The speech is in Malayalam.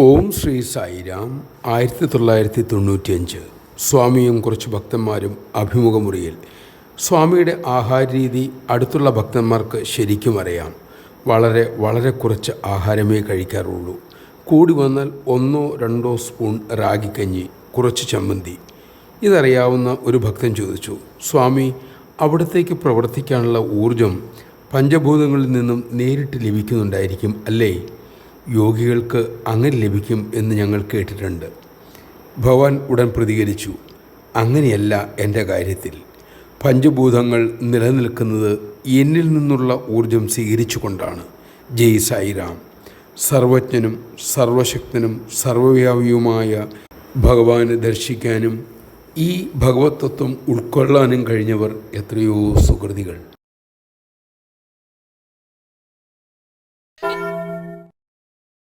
ഓം ശ്രീ സായിരാം ആയിരത്തി തൊള്ളായിരത്തി തൊണ്ണൂറ്റിയഞ്ച് സ്വാമിയും കുറച്ച് ഭക്തന്മാരും അഭിമുഖമുറിയിൽ. സ്വാമിയുടെ ആഹാരരീതി അടുത്തുള്ള ഭക്തന്മാർക്ക് ശരിക്കും അറിയാം. വളരെ വളരെ കുറച്ച് ആഹാരമേ കഴിക്കാറുള്ളൂ. കൂടി വന്നാൽ ഒന്നോ രണ്ടോ സ്പൂൺ റാഗിക്കഞ്ഞി കുറച്ച് ചമ്മന്തി. ഇതറിയാവുന്ന ഒരു ഭക്തൻ ചോദിച്ചു സ്വാമി അവിടത്തേക്ക് പ്രവർത്തിക്കാനുള്ള ഊർജം പഞ്ചഭൂതങ്ങളിൽ നിന്നും നേരിട്ട് ലഭിക്കുന്നുണ്ടായിരിക്കും അല്ലേ? യോഗികൾക്ക് അങ്ങനെ ലഭിക്കും എന്ന് ഞങ്ങൾ കേട്ടിട്ടുണ്ട്. ഭഗവാൻ ഉടൻ പ്രതികരിച്ചു അങ്ങനെയല്ല എന്റെ കാര്യത്തിൽ. പഞ്ചഭൂതങ്ങൾ നിലനിൽക്കുന്നത് എന്നിൽ നിന്നുള്ള ഊർജം സ്വീകരിച്ചുകൊണ്ടാണ്. ജയ് സായിരാം. സർവജ്ഞനും സർവശക്തനും സർവവ്യാപിയുമായ ഭഗവാനെ ദർശിക്കാനും ഈ ഭഗവതത്വം ഉൾക്കൊള്ളാനും കഴിഞ്ഞവർ എത്രയോ സുഹൃതികൾ.